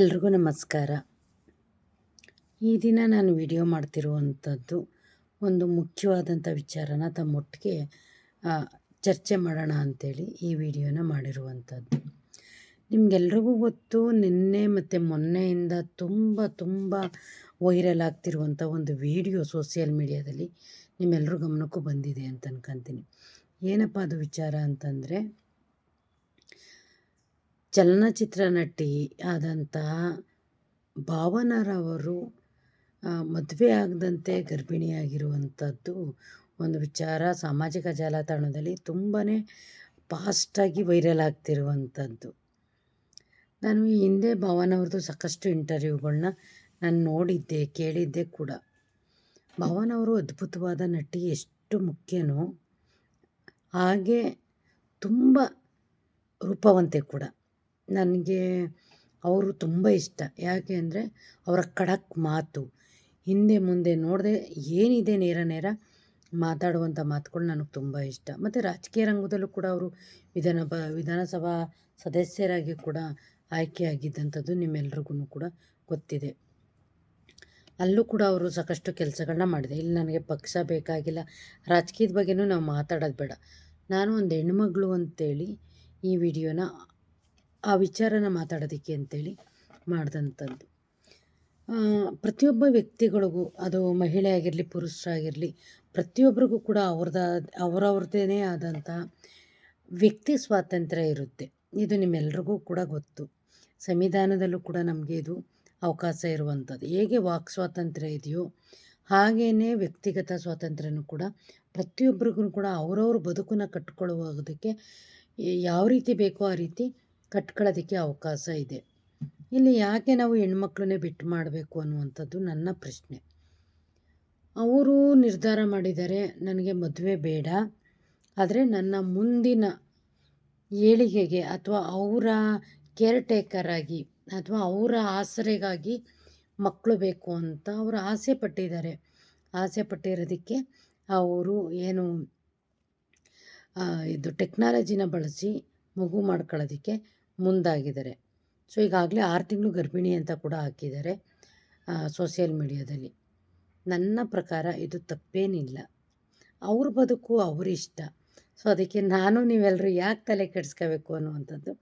ಎಲ್ರಿಗೂ ನಮಸ್ಕಾರ. ಈ ದಿನ ನಾನು ವಿಡಿಯೋ ಮಾಡ್ತಿರುವಂಥದ್ದು ಒಂದು ಮುಖ್ಯವಾದಂಥ ವಿಚಾರನ ತಮ್ಮೊಟ್ಟಿಗೆ ಚರ್ಚೆ ಮಾಡೋಣ ಅಂಥೇಳಿ ಈ ವಿಡಿಯೋನ ಮಾಡಿರುವಂಥದ್ದು. ನಿಮಗೆಲ್ರಿಗೂ ಗೊತ್ತು, ನಿನ್ನೆ ಮತ್ತು ಮೊನ್ನೆಯಿಂದ ತುಂಬ ತುಂಬ ವೈರಲ್ ಆಗ್ತಿರುವಂಥ ಒಂದು ವಿಡಿಯೋ ಸೋಷಿಯಲ್ ಮೀಡಿಯಾದಲ್ಲಿ ನಿಮ್ಮೆಲ್ಲರ ಗಮನಕ್ಕೂ ಬಂದಿದೆ ಅಂತ ಅನ್ಕೊಂತೀನಿ. ಏನಪ್ಪ ಅದು ವಿಚಾರ ಅಂತಂದರೆ ಚಲನಚಿತ್ರ ನಟಿ ಆದಂತಹ ಭಾವನರವರು ಮದುವೆ ಆಗದಂತೆ ಗರ್ಭಿಣಿಯಾಗಿರುವಂಥದ್ದು ಒಂದು ವಿಚಾರ ಸಾಮಾಜಿಕ ಜಾಲತಾಣದಲ್ಲಿ ತುಂಬಾ ಫಾಸ್ಟಾಗಿ ವೈರಲ್ ಆಗ್ತಿರುವಂಥದ್ದು ನಾನು ಈ ಹಿಂದೆ ಭಾವನವ್ರದ್ದು ಸಾಕಷ್ಟು ಇಂಟರ್ವ್ಯೂಗಳನ್ನ ನಾನು ನೋಡಿದ್ದೆ, ಕೇಳಿದ್ದೆ ಕೂಡ. ಭಾವನವರು ಅದ್ಭುತವಾದ ನಟಿ ಎಷ್ಟು ಮುಖ್ಯನೋ ಹಾಗೆ ತುಂಬ ರೂಪವಂತೆ ಕೂಡ. ನನಗೆ ಅವರು ತುಂಬ ಇಷ್ಟ. ಯಾಕೆ ಅಂದರೆ ಅವರ ಖಡಕ್ ಮಾತು. ಹಿಂದೆ ಮುಂದೆ ನೋಡದೆ ಏನಿದೆ ನೇರ ನೇರ ಮಾತಾಡುವಂಥ ಮಾತುಗಳು ನನಗೆ ತುಂಬ ಇಷ್ಟ. ಮತ್ತು ರಾಜಕೀಯ ರಂಗದಲ್ಲೂ ಕೂಡ ಅವರು ವಿಧಾನ ಬ ವಿಧಾನಸಭಾ ಸದಸ್ಯರಾಗಿ ಕೂಡ ಆಯ್ಕೆಯಾಗಿದ್ದಂಥದ್ದು ನಿಮ್ಮೆಲ್ರಿಗೂ ಕೂಡ ಗೊತ್ತಿದೆ. ಅಲ್ಲೂ ಕೂಡ ಅವರು ಸಾಕಷ್ಟು ಕೆಲಸಗಳನ್ನ ಮಾಡಿದೆ. ಇಲ್ಲಿ ನನಗೆ ಪಕ್ಷ ಬೇಕಾಗಿಲ್ಲ. ರಾಜಕೀಯದ ಬಗ್ಗೆನೂ ನಾವು ಮಾತಾಡೋದು ಬೇಡ. ನಾನು ಒಂದು ಹೆಣ್ಮಗಳು ಅಂತೇಳಿ ಈ ವಿಡಿಯೋನ ಆ ವಿಚಾರನ ಮಾತಾಡೋದಕ್ಕೆ ಅಂತೇಳಿ ಮಾಡಿದಂಥದ್ದು. ಪ್ರತಿಯೊಬ್ಬ ವ್ಯಕ್ತಿಗಳಿಗೂ, ಅದು ಮಹಿಳೆ ಆಗಿರಲಿ ಪುರುಷರಾಗಿರಲಿ ಪ್ರತಿಯೊಬ್ಬರಿಗೂ ಕೂಡ ಅವ್ರದ ಅವರವ್ರದ್ದೇ ಆದಂಥ ವ್ಯಕ್ತಿ ಸ್ವಾತಂತ್ರ್ಯ ಇರುತ್ತೆ. ಇದು ನಿಮ್ಮೆಲ್ರಿಗೂ ಕೂಡ ಗೊತ್ತು. ಸಂವಿಧಾನದಲ್ಲೂ ಕೂಡ ನಮಗೆ ಇದು ಅವಕಾಶ ಇರುವಂಥದ್ದು. ಹೇಗೆ ವಾಕ್ ಸ್ವಾತಂತ್ರ್ಯ ಇದೆಯೋ ಹಾಗೆಯೇ ವ್ಯಕ್ತಿಗತ ಸ್ವಾತಂತ್ರ್ಯನೂ ಕೂಡ ಪ್ರತಿಯೊಬ್ಬರಿಗೂ ಕೂಡ ಅವರವ್ರ ಬದುಕನ್ನು ಕಟ್ಕೊಳ್ಳುವುದಕ್ಕೆ ಯಾವ ರೀತಿ ಬೇಕೋ ಆ ರೀತಿ ಕಟ್ಕೊಳ್ಳೋದಕ್ಕೆ ಅವಕಾಶ ಇದೆ. ಇಲ್ಲಿ ಯಾಕೆ ನಾವು ಹೆಣ್ಮಕ್ಳನ್ನೇ ಬಿಟ್ಟು ಮಾಡಬೇಕು ಅನ್ನುವಂಥದ್ದು ನನ್ನ ಪ್ರಶ್ನೆ. ಅವರು ನಿರ್ಧಾರ ಮಾಡಿದ್ದಾರೆ, ನನಗೆ ಮದುವೆ ಬೇಡ, ಆದರೆ ನನ್ನ ಮುಂದಿನ ಏಳಿಗೆಗೆ ಅಥವಾ ಅವರ ಕೇರ್ ಆಗಿ ಅಥವಾ ಅವರ ಆಸರೆಗಾಗಿ ಮಕ್ಕಳು ಬೇಕು ಅಂತ ಅವರು ಆಸೆ ಪಟ್ಟಿದ್ದಾರೆ. ಆಸೆ ಪಟ್ಟಿರೋದಕ್ಕೆ ಅವರು ಏನು ಇದು ಟೆಕ್ನಾಲಜಿನ ಬಳಸಿ ಮಗು ಮಾಡ್ಕೊಳ್ಳೋದಕ್ಕೆ ಮುಂದಾಗಿದ್ದಾರೆ. ಸೊ, ಈಗಾಗಲೇ ಆರು ತಿಂಗಳು ಗರ್ಭಿಣಿ ಅಂತ ಕೂಡ ಹಾಕಿದ್ದಾರೆ ಸೋಷಿಯಲ್ ಮೀಡಿಯಾದಲ್ಲಿ. ನನ್ನ ಪ್ರಕಾರ ಇದು ತಪ್ಪೇನಿಲ್ಲ. ಅವ್ರ ಬದುಕು ಅವರಿಷ್ಟ ಸೊ, ಅದಕ್ಕೆ ನಾನು ನೀವೆಲ್ಲರೂ ಯಾಕೆ ತಲೆ ಕೆಡಿಸ್ಕೋಬೇಕು ಅನ್ನುವಂಥದ್ದು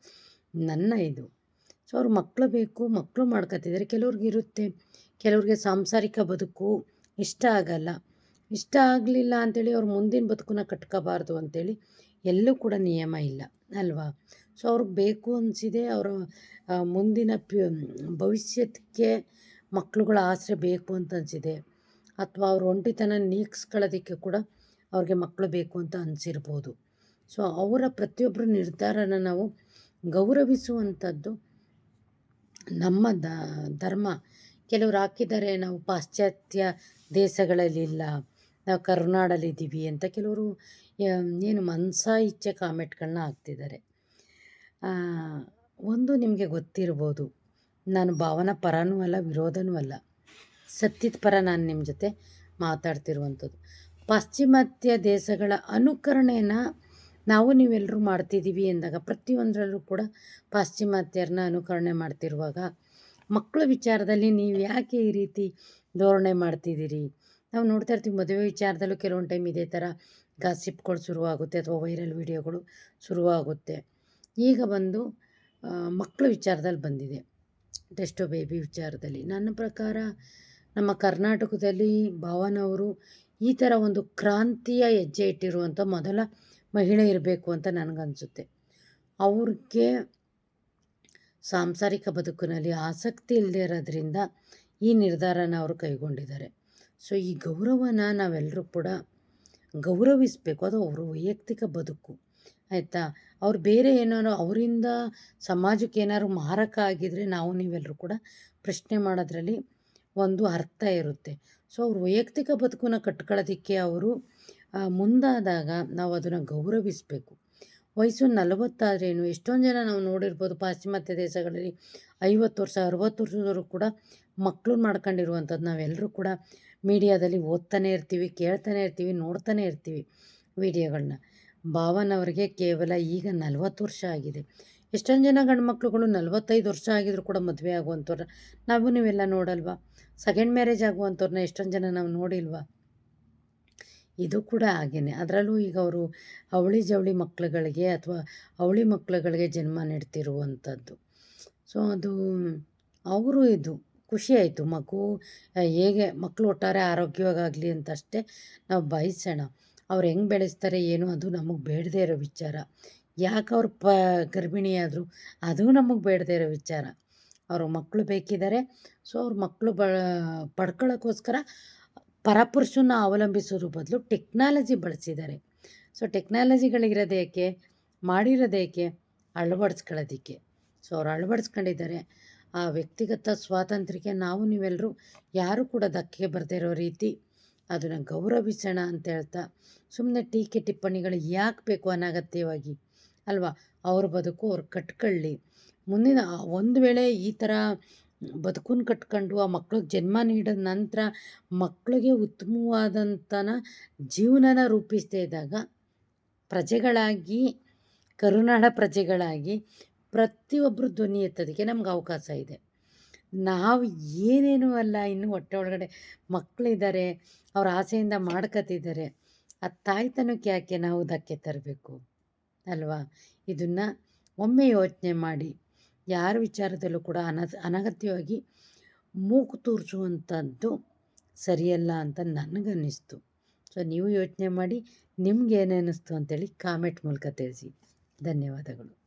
ನನ್ನ ಇದು. ಸೊ, ಅವ್ರ ಮಕ್ಕಳು ಬೇಕು ಮಕ್ಕಳು ಮಾಡ್ಕೊತಿದ್ದಾರೆ. ಕೆಲವ್ರಿಗೆ ಇರುತ್ತೆ. ಕೆಲವ್ರಿಗೆ ಸಾಂಸಾರಿಕ ಬದುಕು ಇಷ್ಟ ಆಗಲ್ಲ. ಇಷ್ಟ ಆಗಲಿಲ್ಲ ಅಂಥೇಳಿ ಅವ್ರ ಮುಂದಿನ ಬದುಕನ್ನ ಕಟ್ಕೋಬಾರ್ದು ಅಂಥೇಳಿ ಎಲ್ಲೂ ಕೂಡ ನಿಯಮ ಇಲ್ಲ, ಅಲ್ವಾ? ಸೊ ಅವ್ರಿಗೆ ಬೇಕು ಅನಿಸಿದೆ, ಅವರ ಮುಂದಿನ ಭವಿಷ್ಯಕ್ಕೆ ಮಕ್ಕಳುಗಳ ಆಸರೆ ಬೇಕು ಅಂತ ಅನಿಸಿದೆ. ಅಥವಾ ಅವ್ರ ಒಂಟಿತನ ನೀಗ್ಸ್ಕೊಳ್ಳೋದಕ್ಕೆ ಕೂಡ ಅವ್ರಿಗೆ ಮಕ್ಕಳು ಬೇಕು ಅಂತ ಅನಿಸಿರ್ಬೋದು. ಸೊ ಅವರ ಪ್ರತಿಯೊಬ್ಬರ ನಿರ್ಧಾರನ ನಾವು ಗೌರವಿಸುವಂಥದ್ದು ನಮ್ಮ ಧರ್ಮ. ಕೆಲವರು ಹಾಕಿದ್ದಾರೆ, ನಾವು ಪಾಶ್ಚಾತ್ಯ ದೇಶಗಳಲ್ಲಿಲ್ಲ ನಾವು ಕರುನಾಡಲ್ಲಿದ್ದೀವಿ ಅಂತ ಕೆಲವರು ಏನು ಮನಸ ಇಚ್ಛೆ ಕಾಮೆಂಟ್ಗಳನ್ನ ಹಾಕ್ತಿದ್ದಾರೆ. ಒಂದು ನಿಮಗೆ ಗೊತ್ತಿರ್ಬೋದು, ನಾನು ಭಾವನಾ ಪರನೂ ಅಲ್ಲ, ವಿರೋಧನೂ ಅಲ್ಲ. ಸತ್ಯದ ಪರ ನಾನು ನಿಮ್ಮ ಜೊತೆ ಮಾತಾಡ್ತಿರುವಂಥದ್ದು. ಪಾಶ್ಚಿಮಾತ್ಯ ದೇಶಗಳ ಅನುಕರಣೆನ ನಾವು ನೀವೆಲ್ಲರೂ ಮಾಡ್ತಿದ್ದೀವಿ ಎಂದಾಗ ಪ್ರತಿಯೊಂದರಲ್ಲೂ ಕೂಡ ಪಾಶ್ಚಿಮಾತ್ಯರನ್ನ ಅನುಕರಣೆ ಮಾಡ್ತಿರುವಾಗ ಮಕ್ಕಳ ವಿಚಾರದಲ್ಲಿ ನೀವು ಯಾಕೆ ಈ ರೀತಿ ಧೋರಣೆ ಮಾಡ್ತಿದ್ದೀರಿ? ನಾವು ನೋಡ್ತಾ ಇರ್ತೀವಿ ಮದುವೆ ವಿಚಾರದಲ್ಲೂ ಕೆಲವೊಂದು ಟೈಮ್ ಇದೇ ಥರ ಗಾಸಿಪ್ಗಳು ಶುರುವಾಗುತ್ತೆ ಅಥವಾ ವೈರಲ್ ವಿಡಿಯೋಗಳು ಶುರುವಾಗುತ್ತೆ. ಈಗ ಬಂದು ಮಕ್ಕಳ ವಿಚಾರದಲ್ಲಿ ಬಂದಿದೆ. ಟೆಸ್ಟೋ ಬೇಬಿ ವಿಚಾರದಲ್ಲಿ. ನನ್ನ ಪ್ರಕಾರ ನಮ್ಮ ಕರ್ನಾಟಕದಲ್ಲಿ ಭಾವನವರು ಈ ಥರ ಒಂದು ಕ್ರಾಂತಿಯ ಹೆಜ್ಜೆ ಇಟ್ಟಿರುವಂಥ ಮೊದಲ ಮಹಿಳೆ ಇರಬೇಕು ಅಂತ ನನಗನ್ಸುತ್ತೆ. ಅವ್ರಿಗೆ ಸಾಂಸಾರಿಕ ಬದುಕಿನಲ್ಲಿ ಆಸಕ್ತಿ ಇಲ್ಲದೆ ಇರೋದ್ರಿಂದ ಈ ನಿರ್ಧಾರನ ಅವರು ಕೈಗೊಂಡಿದ್ದಾರೆ. ಸೊ ಈ ಗೌರವನ ನಾವೆಲ್ಲರೂ ಕೂಡ ಗೌರವಿಸಬೇಕು. ಅದು ಅವ್ರ ವೈಯಕ್ತಿಕ ಬದುಕು. ಆಯಿತಾ? ಅವ್ರು ಬೇರೆ ಏನಾರು ಅವರಿಂದ ಸಮಾಜಕ್ಕೆ ಏನಾದ್ರು ಮಾರಕ ಆಗಿದ್ದರೆ ನಾವು ನೀವೆಲ್ಲರೂ ಕೂಡ ಪ್ರಶ್ನೆ ಮಾಡೋದ್ರಲ್ಲಿ ಒಂದು ಅರ್ಥ ಇರುತ್ತೆ. ಸೊ ಅವ್ರ ವೈಯಕ್ತಿಕ ಬದುಕನ್ನು ಕಟ್ಕೊಳ್ಳೋದಕ್ಕೆ ಅವರು ಮುಂದಾದಾಗ ನಾವು ಅದನ್ನು ಗೌರವಿಸಬೇಕು. ವಯಸ್ಸು ನಲವತ್ತಾದ್ರೇನು, ಎಷ್ಟೊಂದು ಜನ ನಾವು ನೋಡಿರ್ಬೋದು ಪಾಶ್ಚಿಮಾತ್ಯ ದೇಶಗಳಲ್ಲಿ ಐವತ್ತು ವರ್ಷ, ಅರುವತ್ತು ವರ್ಷದವರು ಕೂಡ ಮಕ್ಕಳು ಮಾಡ್ಕೊಂಡಿರುವಂಥದ್ದು ನಾವೆಲ್ಲರೂ ಕೂಡ ಮೀಡಿಯಾದಲ್ಲಿ ಓದ್ತಾನೆ ಇರ್ತೀವಿ, ಕೇಳ್ತಾನೆ ಇರ್ತೀವಿ, ನೋಡ್ತಾನೆ ಇರ್ತೀವಿ ವಿಡಿಯೋಗಳನ್ನ ಭಾವನವ್ರಿಗೆ ಕೇವಲ ಈಗ ನಲವತ್ತು ವರ್ಷ ಆಗಿದೆ. ಎಷ್ಟೊಂದು ಜನ ಗಂಡು ಮಕ್ಳುಗಳು ನಲವತ್ತೈದು ವರ್ಷ ಆಗಿದ್ರು ಕೂಡ ಮದುವೆ ಆಗುವಂಥವ್ರ ನಾವು ನೀವೆಲ್ಲ ನೋಡಲ್ವಾ? ಸೆಕೆಂಡ್ ಮ್ಯಾರೇಜ್ ಆಗುವಂಥವ್ರನ್ನ ಎಷ್ಟೊಂದು ಜನ ನಾವು ನೋಡಿಲ್ವಾ? ಇದು ಕೂಡ ಹಾಗೇನೆ. ಅದರಲ್ಲೂ ಈಗ ಅವರು ಅವಳಿ ಜವಳಿ ಮಕ್ಕಳುಗಳಿಗೆ ಅಥವಾ ಅವಳಿ ಮಕ್ಕಳುಗಳಿಗೆ ಜನ್ಮ ನೀಡ್ತಿರುವಂಥದ್ದು. ಸೊ ಅದು, ಅವರು ಇದು. ಖುಷಿ ಆಯಿತು. ಮಗು ಹೇಗೆ ಮಕ್ಕಳು ಒಟ್ಟಾರೆ ಆರೋಗ್ಯವಾಗಲಿ ಅಂತ ಅಷ್ಟೇ ನಾವು ಬಯಸೋಣ. ಅವ್ರು ಹೆಂಗೆ ಬೆಳೆಸ್ತಾರೆ ಏನು ಅದು ನಮಗೆ ಬೇಡದೇ ಇರೋ ವಿಚಾರ. ಯಾಕೆ ಅವ್ರು ಪ ಗರ್ಭಿಣಿಯಾದರು ಅದು ನಮಗೆ ಬೇಡದೇ ಇರೋ ವಿಚಾರ. ಅವರು ಮಕ್ಕಳು ಬೇಕಿದ್ದಾರೆ ಸೊ ಅವ್ರ ಮಕ್ಕಳು ಬ ಪಡ್ಕೊಳ್ಳೋಕ್ಕೋಸ್ಕರ ಪರಪುರುಷನ ಅವಲಂಬಿಸೋದ್ರ ಬದಲು ಟೆಕ್ನಾಲಜಿ ಬಳಸಿದ್ದಾರೆ. ಸೊ ಟೆಕ್ನಾಲಜಿಗಳಿರೋದು ಏಕೆ ಮಾಡಿರೋದು ಏಕೆ ಅಳವಡಿಸ್ಕೊಳ್ಳೋದಕ್ಕೆ. ಸೊ ಅವ್ರು ಅಳವಡಿಸ್ಕೊಂಡಿದ್ದಾರೆ. ಆ ವ್ಯಕ್ತಿಗತ ಸ್ವಾತಂತ್ರ್ಯಕ್ಕೆ ನಾವು ನೀವೆಲ್ಲರೂ ಯಾರೂ ಕೂಡ ಧಕ್ಕೆ ಬರದೇ ಇರೋ ರೀತಿ ಅದನ್ನು ಗೌರವಿಸೋಣ ಅಂತ ಹೇಳ್ತಾ ಸುಮ್ಮನೆ ಟೀಕೆ ಟಿಪ್ಪಣಿಗಳು ಯಾಕೆ ಬೇಕು ಅನಗತ್ಯವಾಗಿ? ಅಲ್ವಾ? ಅವ್ರ ಬದುಕು ಅವ್ರು ಕಟ್ಕೊಳ್ಳಿ. ಮುಂದಿನ ಒಂದು ವೇಳೆ ಈ ಥರ ಬದುಕನ್ನು ಕಟ್ಕೊಂಡು ಆ ಮಕ್ಳಿಗೆ ಜನ್ಮ ನೀಡಿದ ನಂತರ ಮಕ್ಕಳಿಗೆ ಉತ್ತಮವಾದಂಥನ ಜೀವನನ ರೂಪಿಸದೇ ಇದ್ದಾಗ ಪ್ರಜೆಗಳಾಗಿ, ಕರುನಾಡ ಪ್ರಜೆಗಳಾಗಿ ಪ್ರತಿಯೊಬ್ಬರು ಧ್ವನಿ ಎತ್ತೋದಕ್ಕೆ ನಮ್ಗೆ ಅವಕಾಶ ಇದೆ. ನಾವು ಏನೇನೂ ಅಲ್ಲ, ಇನ್ನು ಹೊಟ್ಟೆ ಒಳಗಡೆ ಮಕ್ಕಳಿದ್ದಾರೆ ಅವ್ರ ಆಸೆಯಿಂದ ಮಾಡ್ಕೊತಿದ್ದಾರೆ. ಆ ತಾಯ್ತನಕ್ಕೆ ಯಾಕೆ ನಾವು ಧಕ್ಕೆ ತರಬೇಕು? ಅಲ್ವಾ? ಇದನ್ನು ಒಮ್ಮೆ ಯೋಚನೆ ಮಾಡಿ, ಯಾರ ವಿಚಾರದಲ್ಲೂ ಕೂಡ ಅನ ಅನಗತ್ಯವಾಗಿ ಮೂಗು ತೂರಿಸುವಂಥದ್ದು ಸರಿಯಲ್ಲ ಅಂತ ನನಗನ್ನಿಸ್ತು. ಸೊ ನೀವು ಯೋಚನೆ ಮಾಡಿ, ನಿಮ್ಗೆ ಏನಿಸ್ತು ಅಂತೇಳಿ ಕಾಮೆಂಟ್ ಮೂಲಕ ತಿಳಿಸಿ. ಧನ್ಯವಾದಗಳು.